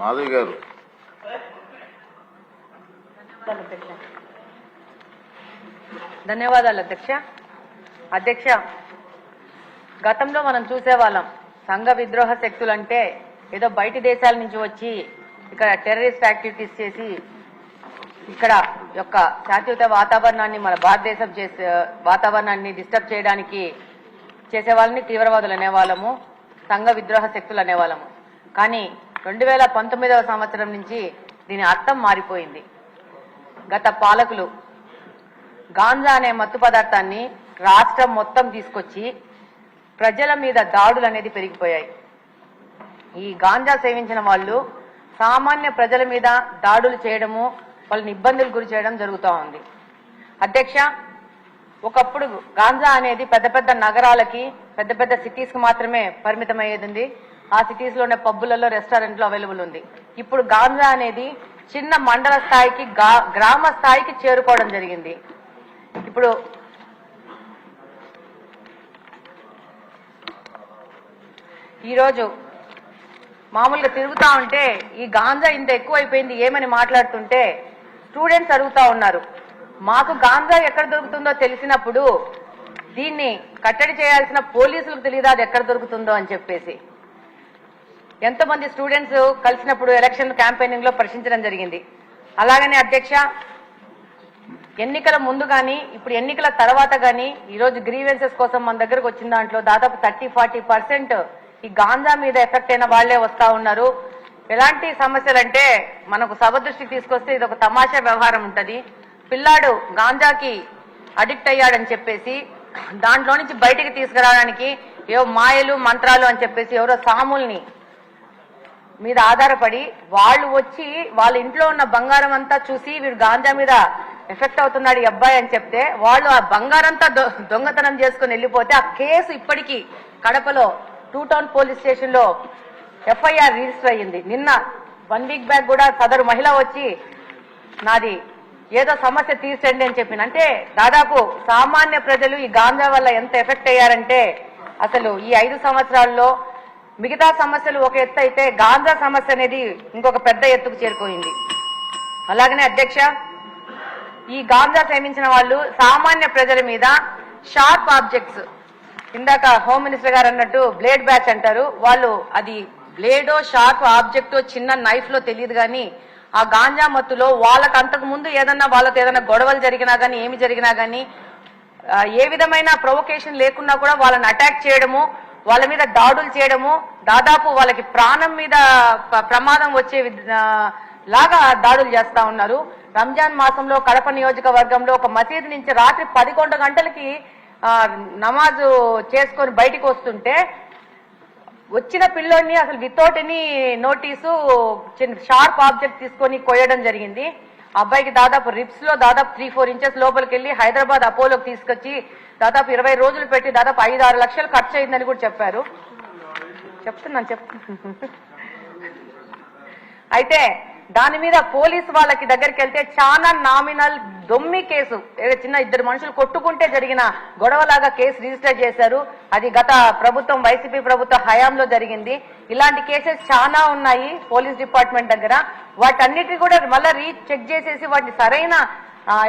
మాధవి గారు. ధన్యవాదాలు అధ్యక్ష. అధ్యక్ష గతంలో మనం చూసేవాళ్ళం సంఘ విద్రోహ శక్తులు అంటే ఏదో బయటి దేశాల నుంచి వచ్చి ఇక్కడ టెర్రరిస్ట్ యాక్టివిటీస్ చేసి ఇక్కడ యొక్క శాశ్వత వాతావరణాన్ని మన భారతదేశం చేసే వాతావరణాన్ని డిస్టర్బ్ చేయడానికి చేసే వాళ్ళని తీవ్రవాదులు అనేవాళ్ళము సంఘ విద్రోహ శక్తులు అనేవాళ్ళము. కానీ రెండు వేల పంతొమ్మిదవ సంవత్సరం నుంచి దీని అర్థం మారిపోయింది. గత పాలకులు గాంజా అనే మత్తు పదార్థాన్ని రాష్ట్రం మొత్తం తీసుకొచ్చి ప్రజల మీద దాడులు అనేది పెరిగిపోయాయి. ఈ గాంజా సేవించిన వాళ్ళు సామాన్య ప్రజల మీద దాడులు చేయడము వాళ్ళని ఇబ్బందులు గురి చేయడం జరుగుతూ ఉంది. అధ్యక్ష ఒకప్పుడు గాంజా అనేది పెద్ద పెద్ద నగరాలకి పెద్ద పెద్ద సిటీస్కి మాత్రమే పరిమితమయ్యేది ఆ సిటీస్ ఉన్న పబ్బులలో రెస్టారెంట్లో అవైలబుల్ ఉంది. ఇప్పుడు గాంజా అనేది చిన్న మండల స్థాయికి గా- గ్రామ స్థాయికి చేరుకోవడం జరిగింది. ఇప్పుడు ఈరోజు మామూలుగా తిరుగుతా ఉంటే ఈ గాంజా ఇంత ఎక్కువైపోయింది ఏమని మాట్లాడుతుంటే స్టూడెంట్స్ అడుగుతా ఉన్నారు. మాకు గాంజా ఎక్కడ దొరుకుతుందో తెలిసినప్పుడు దీన్ని కట్టడి చేయాల్సిన పోలీసులకు తెలియదు అది ఎక్కడ దొరుకుతుందో అని చెప్పేసి. ఎంతోమంది స్టూడెంట్స్ కలిసినప్పుడు ఎలక్షన్ క్యాంపెయినింగ్లో ప్రశ్నించడం జరిగింది. అలాగనే అధ్యక్ష ఎన్నికల ముందు కానీ ఇప్పుడు ఎన్నికల తర్వాత కానీ ఈ రోజు గ్రీవెన్సెస్ కోసం మన దగ్గరకు వచ్చిన దాంట్లో దాదాపు థర్టీ ఫార్టీ పర్సెంట్ ఈ గాంజా మీద ఎఫెక్ట్ అయిన వాళ్ళే వస్తా ఉన్నారు. ఎలాంటి సమస్యలు అంటే మనకు సభ దృష్టికి తీసుకొస్తే ఇది ఒక తమాషా వ్యవహారం ఉంటుంది. పిల్లాడు గాంజాకి అడిక్ట్ అయ్యాడని చెప్పేసి దాంట్లో నుంచి బయటికి తీసుకురావడానికి ఏవో మాయలు మంత్రాలు అని చెప్పేసి ఎవరో సాముల్ని మీద ఆధారపడి వాళ్ళు వచ్చి వాళ్ళ ఇంట్లో ఉన్న బంగారం అంతా చూసి వీడు గాంజా మీద ఎఫెక్ట్ అవుతున్నాడు ఈ అబ్బాయి అని చెప్తే వాళ్ళు ఆ బంగారంతా దొ- దొంగతనం చేసుకుని వెళ్ళిపోతే ఆ కేసు ఇప్పటికీ కడపలో టూ టౌన్ పోలీస్ స్టేషన్లో ఎఫ్ఐఆర్ రిజిస్టర్ అయ్యింది. నిన్న వన్ వీక్ బ్యాక్ కూడా సదరు మహిళ వచ్చి నాది ఏదో సమస్య తీర్చండి అని చెప్పింది అంటే దాదాపు సామాన్య ప్రజలు ఈ గాంజా వల్ల ఎంత ఎఫెక్ట్ అయ్యారంటే అసలు ఈ ఐదు సంవత్సరాల్లో మిగతా సమస్యలు ఒక ఎత్తు అయితే గాంజా సమస్య అనేది ఇంకొక పెద్ద ఎత్తుకు చేరుకోయింది అలాగనే అధ్యక్ష ఈ గాంజా సేవించిన వాళ్ళు సామాన్య ప్రజల మీద షార్ప్ ఆబ్జెక్ట్స్. ఇందాక హోమ్ మినిస్టర్ గారు అన్నట్టు బ్లేడ్ బ్యాచ్ అంటారు. వాళ్ళు అది బ్లేడో షార్ప్ ఆబ్జెక్టో చిన్న నైఫ్లో తెలియదు కానీ ఆ గాంజా మత్తులో వాళ్ళకు అంతకు ముందు ఏదన్నా వాళ్ళతో ఏదైనా గొడవలు జరిగినా గానీ ఏమి జరిగినా గానీ ఏ విధమైన ప్రొవొకేషన్ లేకున్నా కూడా వాళ్ళని అటాక్ చేయడము వాళ్ళ మీద దాడులు చేయడము దాదాపు వాళ్ళకి ప్రాణం మీద ప్రమాదం వచ్చే లాగా దాడులు చేస్తా ఉన్నారు. రంజాన్ మాసంలో కడప నియోజకవర్గంలో ఒక మసీదు నుంచి రాత్రి పదకొండు గంటలకి నమాజు చేసుకొని బయటికి వస్తుంటే వచ్చిన పిల్లోడిని అసలు వితౌట్ ఎనీ నోటీసు చిన్న షార్ప్ ఆబ్జెక్ట్ తీసుకొని కొయ్యడం జరిగింది. అబ్బాయికి దాదాపు రిప్స్లో దాదాపు త్రీ ఫోర్ ఇంచెస్ లోపలికి వెళ్ళి హైదరాబాద్ అపోలోకి తీసుకొచ్చి దాదాపు ఇరవై రోజులు పెట్టి దాదాపు ఐదు ఆరు లక్షలు ఖర్చు అయిందని కూడా చెప్పారు. చెప్తున్నాను చెప్తున్నాను అయితే దాని మీద పోలీస్ వాళ్ళకి దగ్గరికి వెళ్తే చాలా నామినల్ దొమ్మి కేసు. ఏదో చిన్న ఇద్దరు మనుషులు కొట్టుకుంటే జరిగిన గొడవలాగా కేసు రిజిస్టర్ చేశారు. అది గత ప్రభుత్వం వైసీపీ ప్రభుత్వ హయాంలో జరిగింది. ఇలాంటి కేసెస్ చాలా ఉన్నాయి పోలీస్ డిపార్ట్మెంట్ దగ్గర. వాటన్నిటి కూడా మళ్ళీ రీ చెక్ చేసేసి వాటిని సరైన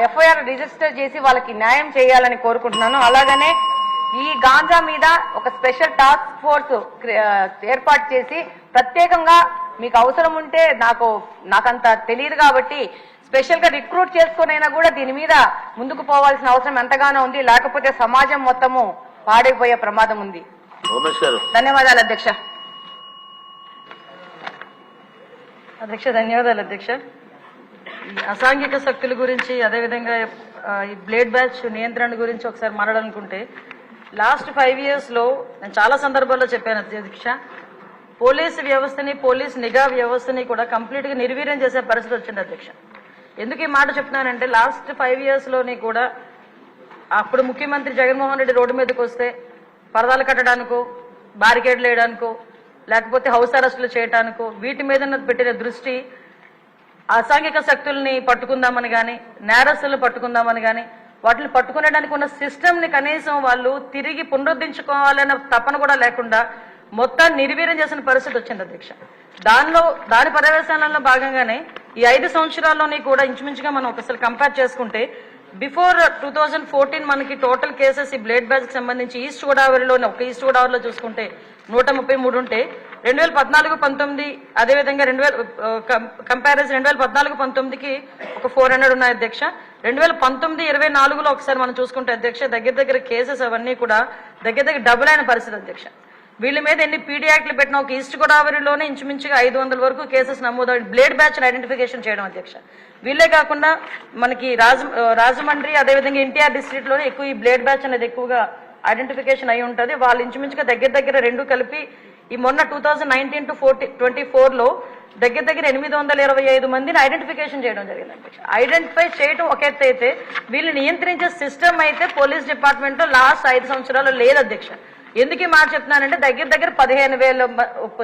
ఎఫ్ఐఆర్ రిజిస్టర్ చేసి వాళ్ళకి న్యాయం చేయాలని కోరుకుంటున్నాను. అలాగనే ఈ గాంజా మీద ఒక స్పెషల్ టాస్క్ ఫోర్స్ ఏర్పాటు చేసి ప్రత్యేకంగా మీకు అవసరం ఉంటే నాకు నాకంత తెలియదు కాబట్టి స్పెషల్గా రిక్రూట్ చేసుకునైనా కూడా దీని మీద ముందుకు పోవాల్సిన అవసరం ఎంతగానో ఉంది. లేకపోతే సమాజం మొత్తము పాడైపోయే ప్రమాదం ఉంది. ధన్యవాదాలు అధ్యక్ష. అధ్యక్ష ధన్యవాదాలు అధ్యక్ష. ఈ అసాంఘిక శక్తుల గురించి అదేవిధంగా ఈ బ్లేడ్ బ్యాచ్ నియంత్రణ గురించి ఒకసారి మాట్లాడాలనుకుంటే లాస్ట్ ఫైవ్ ఇయర్స్లో నేను చాలా సందర్భాల్లో చెప్పాను అధ్యక్ష. పోలీసు వ్యవస్థని పోలీస్ నిఘా వ్యవస్థని కూడా కంప్లీట్గా నిర్వీర్యం చేసే పరిస్థితి వచ్చింది అధ్యక్ష. ఎందుకు ఈ మాట చెప్తున్నానంటే లాస్ట్ ఫైవ్ ఇయర్స్లోని కూడా అప్పుడు ముఖ్యమంత్రి జగన్మోహన్ రెడ్డి రోడ్డు మీదకి వస్తే పరదాలు కట్టడానికో బారికేడ్లు వేయడానికో లేకపోతే హౌస్ అరెస్టులు చేయడానికో వీటి మీద పెట్టిన దృష్టి అసాంఘిక శక్తుల్ని పట్టుకుందామని కానీ నేరస్తులను పట్టుకుందామని కానీ వాటిని పట్టుకునేడానికి ఉన్న సిస్టమ్ని కనీసం వాళ్ళు తిరిగి పునరుద్ధరించుకోవాలన్న తపన కూడా లేకుండా మొత్తం నిర్వీర్యం చేసిన పరిస్థితి వచ్చింది అధ్యక్ష. దానిలో దాని పర్యవేక్షణలో భాగంగానే ఈ ఐదు సంవత్సరాల్లోని కూడా ఇంచుమించుగా మనం ఒకసారి కంపేర్ చేసుకుంటే బిఫోర్ టూ థౌజండ్ ఫోర్టీన్ మనకి టోటల్ కేసెస్ ఈ బ్లేడ్ బ్యాచ్ సంబంధించి ఈస్ట్ గోదావరిలోనే ఒక ఈస్ట్ గోదావరిలో చూసుకుంటే నూట ముప్పై మూడు ఉంటే రెండు వేల పద్నాలుగు పంతొమ్మిది అదేవిధంగా రెండు వేల కంపారిజన్ రెండు వేల పద్నాలుగు పంతొమ్మిదికి ఒక ఫోర్ హండ్రెడ్ ఉన్నాయి అధ్యక్ష. రెండు వేల పంతొమ్మిది ఇరవై నాలుగులో ఒకసారి మనం చూసుకుంటే అధ్యక్ష దగ్గర దగ్గర కేసెస్ అవన్నీ కూడా దగ్గర దగ్గర డబుల్ అయిన పరిస్థితి అధ్యక్ష. వీళ్ళ మీద ఎన్ని పీడీ యాక్ట్లు పెట్టినా ఒక ఈస్ట్ గోదావరిలోనే ఇంచుమించుగా ఐదు వందల వరకు కేసెస్ నమోదు బ్లేడ్ బ్యాచ్ ఐడెంటిఫికేషన్ చేయడం అధ్యక్ష. వీళ్ళే కాకుండా మనకి రాజ రాజమండ్రి అదేవిధంగా ఎన్టీఆర్ డిస్ట్రిక్ట్లోనే ఎక్కువ ఈ బ్లేడ్ బ్యాచ్ అనేది ఎక్కువగా ఐడెంటిఫికేషన్ అయి ఉంటుంది. వాళ్ళు ఇంచుమించుగా దగ్గర దగ్గర రెండు కలిపి ఈ మొన్న two thousand nineteen to forty twenty లో దగ్గర దగ్గర ఎనిమిది వందల ఇరవై ఐదు మందిని ఐడెంటిఫికేషన్ చేయడం జరిగింది అధ్యక్ష. ఐడెంటిఫై చేయడం ఒక ఎత్తు అయితే వీళ్ళు నియంత్రించే సిస్టమ్ అయితే పోలీస్ డిపార్ట్మెంట్లో లాస్ట్ ఐదు సంవత్సరాలు లేదు అధ్యక్ష. ఎందుకు ఈ మాట చెప్తున్నానంటే దగ్గర దగ్గర పదిహేను వేల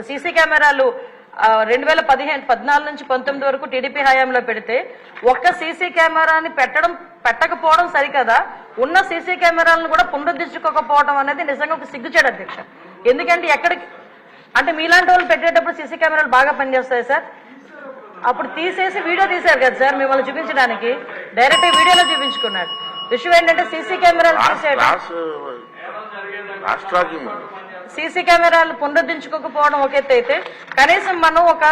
సీసీ కెమెరాలు రెండు వేల పదిహేను పద్నాలుగు నుంచి పంతొమ్మిది వరకు టీడీపీ హయాంలో పెడితే ఒక్క సీసీ కెమెరాని పెట్టడం పెట్టకపోవడం సరికదా? ఉన్న సీసీ కెమెరాలను కూడా పునరుద్ధరించుకోకపోవడం అనేది నిజంగా ఒక సిగ్గుచేడు అధ్యక్ష. ఎందుకంటే ఎక్కడికి అంటే మీలాంటి వాళ్ళు పెట్టేటప్పుడు సీసీ కెమెరాలు బాగా పనిచేస్తాయి సార్. అప్పుడు తీసేసి వీడియో తీశారు కదా సార్ మిమ్మల్ని చూపించడానికి. డైరెక్ట్ వీడియోలో చూపించుకున్నారు. విషయం ఏంటంటే సీసీ కెమెరాలు తీసేయడం Astro Agmundo. సీసీ కెమెరాలు పునరుద్ధరించుకోకపోవడం ఒక ఎత్తు అయితే కనీసం మనం ఒక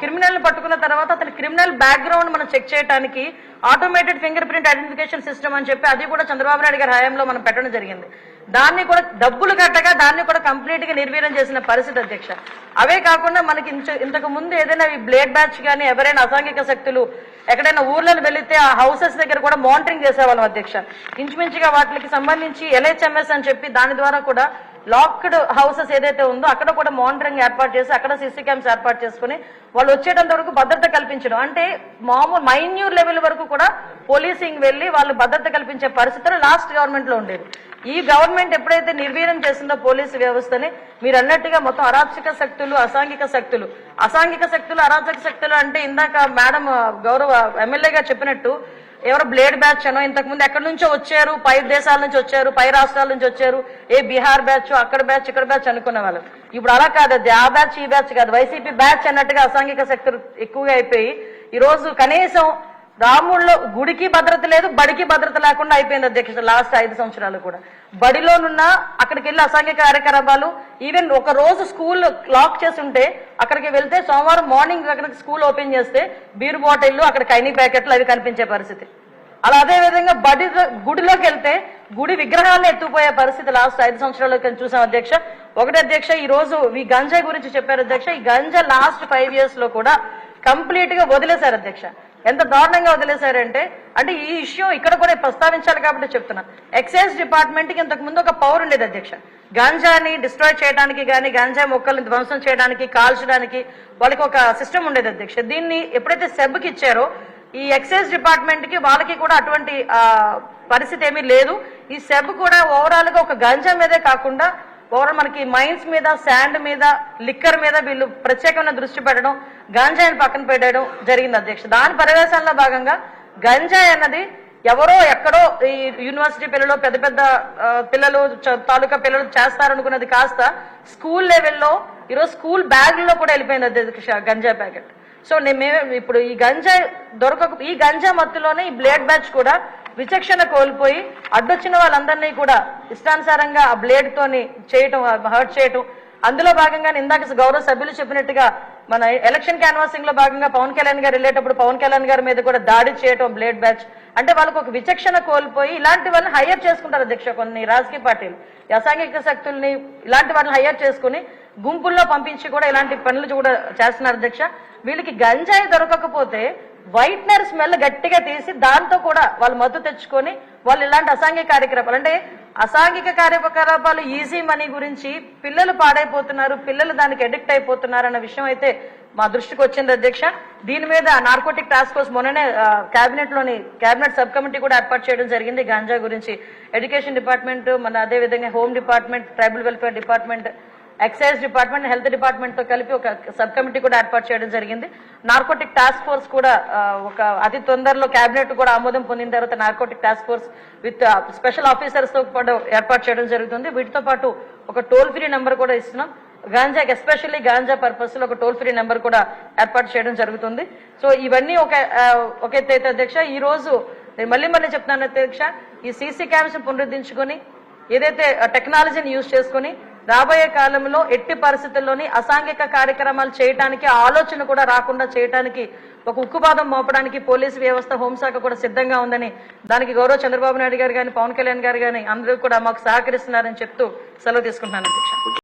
క్రిమినల్ పట్టుకున్న తర్వాత అతని క్రిమినల్ బ్యాక్గ్రౌండ్ మనం చెక్ చేయడానికి automated finger print identification system అని చెప్పి అది కూడా చంద్రబాబు నాయుడు గారి హయాంలో మనం పెట్టడం జరిగింది. దాన్ని కూడా డబ్బులు కట్టగా దాన్ని కూడా కంప్లీట్గా నిర్వీర్యం చేసిన పరిస్థితి అధ్యక్ష. అవే కాకుండా మనకి ఇంచ- ఇంతకు ముందు ఏదైనా ఈ బ్లేడ్ బ్యాచ్ కానీ ఎవరైనా అసాంఘిక శక్తులు ఎక్కడైనా ఊర్లలో వెళితే ఆ హౌసెస్ దగ్గర కూడా మానిటరింగ్ చేసేవాళ్ళం అధ్యక్ష. ఇంచుమించుగా వాటికి సంబంధించి ఎల్హెచ్ఎంఎస్ అని చెప్పి దాని ద్వారా కూడా లాక్డ్ హౌసెస్ ఏదైతే ఉందో అక్కడ కూడా మానిటరింగ్ ఏర్పాటు చేసి అక్కడ సీసీ క్యామ్స్ ఏర్పాటు చేసుకుని వాళ్ళు వచ్చేటంత వరకు భద్రత కల్పించడం. అంటే మామూలు మైన్యూర్ లెవెల్ వరకు కూడా పోలీసింగ్ వెళ్ళి వాళ్ళు భద్రత కల్పించే పరిస్థితులు లాస్ట్ గవర్నమెంట్లో ఉండేది ఈ గవర్నమెంట్ ఎప్పుడైతే నిర్వీర్యం చేసిందో పోలీసు వ్యవస్థని మీరు అన్నట్టుగా మొత్తం అరాచక శక్తులు అసాంఘిక శక్తులు. అసాంఘిక శక్తులు అరాచక శక్తులు అంటే ఇందాక మేడం గౌరవ ఎమ్మెల్యేగా చెప్పినట్టు ఎవరో బ్లేడ్ బ్యాచ్ అనో ఇంతకు ముందు ఎక్కడి నుంచో వచ్చారు? పై దేశాల నుంచి వచ్చారు? పై రాష్ట్రాల నుంచి వచ్చారు? ఏ బీహార్ బ్యాచ్ అక్కడ బ్యాచ్ ఇక్కడ బ్యాచ్ అనుకునే వాళ్ళు. ఇప్పుడు అలా కాదు అది ఆ బ్యాచ్ ఈ బ్యాచ్ కాదు. వైసీపీ బ్యాచ్ అన్నట్టుగా అసాంఘిక శక్తులు ఎక్కువగా అయిపోయి ఈ రోజు కనీసం రాముల్లో గుడికి భద్రత లేదు బడికి భద్రత లేకుండా అయిపోయింది అధ్యక్ష లాస్ట్ ఐదు సంవత్సరాలు కూడా. బడిలోనున్న అక్కడికి వెళ్ళి అసాంఘిక కార్యకలాపాలు ఈవెన్ ఒక రోజు స్కూల్ లాక్ చేసి ఉంటే అక్కడికి వెళ్తే సోమవారం మార్నింగ్ అక్కడికి స్కూల్ ఓపెన్ చేస్తే బీర్ బాటిల్లు అక్కడ కైనీ ప్యాకెట్లు అవి కనిపించే పరిస్థితి. అలా అదే విధంగా బడి గుడిలోకి వెళ్తే గుడి విగ్రహాలను ఎత్తుపోయే పరిస్థితి లాస్ట్ ఐదు సంవత్సరాలు చూసాం అధ్యక్ష. ఒకటి అధ్యక్ష ఈ రోజు ఈ గంజా గురించి చెప్పారు అధ్యక్ష. ఈ గంజా లాస్ట్ ఫైవ్ ఇయర్స్లో కూడా కంప్లీట్గా వదిలేశారు అధ్యక్ష. ఎంత దారుణంగా వదిలేశారంటే అంటే ఈ ఇష్యూ ఇక్కడ కూడా ప్రస్తావించాలి కాబట్టి చెప్తున్నా. ఎక్సైజ్ డిపార్ట్మెంట్కి ఇంతకు ముందు ఒక పవర్ ఉండేది అధ్యక్ష. గాంజాని డిస్ట్రాయ్ చేయడానికి కానీ గాంజా మొక్కల్ని ధ్వంసం చేయడానికి కాల్చడానికి వాళ్ళకి ఒక సిస్టమ్ ఉండేది అధ్యక్ష. దీన్ని ఎప్పుడైతే సెబ్కి ఇచ్చారో ఈ ఎక్సైజ్ డిపార్ట్మెంట్కి వాళ్ళకి కూడా అటువంటి పరిస్థితి ఏమీ లేదు. ఈ సెబ్ కూడా ఓవరాల్గా ఒక గంజా మీదే కాకుండా ఓవరాల్ మనకి మైన్స్ మీద శాండ్ మీద లిక్కర్ మీద వీళ్ళు ప్రత్యేకమైన దృష్టి పెట్టడం గంజాయిని పక్కన పెట్టడం జరిగింది అధ్యక్ష. దాని పరివేశంలో భాగంగా గంజాయి అన్నది ఎవరో ఎక్కడో ఈ యూనివర్సిటీ పిల్లలు పెద్ద పెద్ద పిల్లలు తాలూకా పిల్లలు చేస్తారనుకున్నది కాస్త స్కూల్ లెవెల్లో ఈరోజు స్కూల్ బ్యాగ్లో కూడా వెళ్ళిపోయింది అధ్యక్ష గంజా ప్యాకెట్. సో నేను ఇప్పుడు ఈ గంజా దొరకక ఈ గంజా మత్తులోనే ఈ బ్లేడ్ బ్యాచ్ కూడా విచక్షణ కోల్పోయి అడ్డొచ్చిన వాళ్ళందరినీ కూడా ఇష్టానుసారంగా ఆ బ్లేడ్ తోని చేయటం హర్ట్ చేయటం. అందులో భాగంగా ఇందాక గౌరవ సభ్యులు చెప్పినట్టుగా మన ఎలక్షన్ క్యాన్వాసింగ్లో భాగంగా పవన్ కళ్యాణ్ గారు వెళ్ళేటప్పుడు పవన్ కళ్యాణ్ గారి మీద కూడా దాడి చేయటం బ్లేడ్ బ్యాచ్. అంటే వాళ్ళకు ఒక విచక్షణ కోల్పోయి ఇలాంటి వాళ్ళని హైయర్ చేసుకుంటారు అధ్యక్ష కొన్ని రాజకీయ పార్టీలు. అసాంఘిక శక్తుల్ని ఇలాంటి వాళ్ళని హైయర్ చేసుకుని గుంపుల్లో పంపించి కూడా ఇలాంటి పనులు కూడా చేస్తున్నారు అధ్యక్ష. వీళ్ళకి గంజాయి దొరకకపోతే వైట్నర్ స్మెల్ గట్టిగా తీసి దాంతో కూడా వాళ్ళు మత్తు తెచ్చుకొని వాళ్ళు ఇలాంటి అసాంఘిక కార్యకలాపాలు అంటే అసాంఘిక కార్యకలాపాలు ఈజీ మనీ గురించి పిల్లలు పాడైపోతున్నారు పిల్లలు దానికి అడిక్ట్ అయిపోతున్నారు అన్న విషయం అయితే మా దృష్టికి వచ్చింది అధ్యక్ష. దీని మీద నార్కోటిక్ టాస్క్ ఫోర్స్ మొన్ననే కేబినెట్లోని కేబినెట్ సబ్ కమిటీ కూడా ఏర్పాటు చేయడం జరిగింది. గాంజా గురించి ఎడ్యుకేషన్ డిపార్ట్మెంట్ మన అదే విధంగా home department tribal welfare department excise department health డిపార్ట్మెంట్తో కలిపి ఒక సబ్ కమిటీ కూడా ఏర్పాటు చేయడం జరిగింది. నార్కోటిక్ టాస్క్ ఫోర్స్ కూడా ఒక అతి తొందరలో కేబినెట్ కూడా ఆమోదం పొందిన తర్వాత narcotic task force with special ఆఫీసర్స్తో పాటు ఏర్పాటు చేయడం జరుగుతుంది. వీటితో పాటు ఒక టోల్ ఫ్రీ నెంబర్ కూడా ఇస్తున్నాం. గాంజాకి ఎస్పెషల్లీ గాంజా పర్పస్లో ఒక టోల్ ఫ్రీ నెంబర్ కూడా ఏర్పాటు చేయడం జరుగుతుంది. సో ఇవన్నీ ఒక ఒక అయితే అధ్యక్ష ఈ రోజు నేను మళ్ళీ మళ్ళీ చెప్తున్నాను అధ్యక్ష ఈ సీసీ క్యామ్స్ పునరుద్ధరించుకొని ఏదైతే టెక్నాలజీని యూజ్ చేసుకుని రాబోయే కాలంలో ఎట్టి పరిస్థితుల్లోని అసాంఘిక కార్యక్రమాలు చేయటానికి ఆలోచన కూడా రాకుండా చేయటానికి ఒక ఉక్కుపాదం మోపడానికి పోలీసు వ్యవస్థ హోంశాఖ కూడా సిద్ధంగా ఉందని దానికి గౌరవ చంద్రబాబు నాయుడు గారు కానీ పవన్ కళ్యాణ్ గారు కానీ అందరూ కూడా మాకు సహకరిస్తున్నారని చెప్తూ సెలవు తీసుకుంటున్నాను అధ్యక్ష.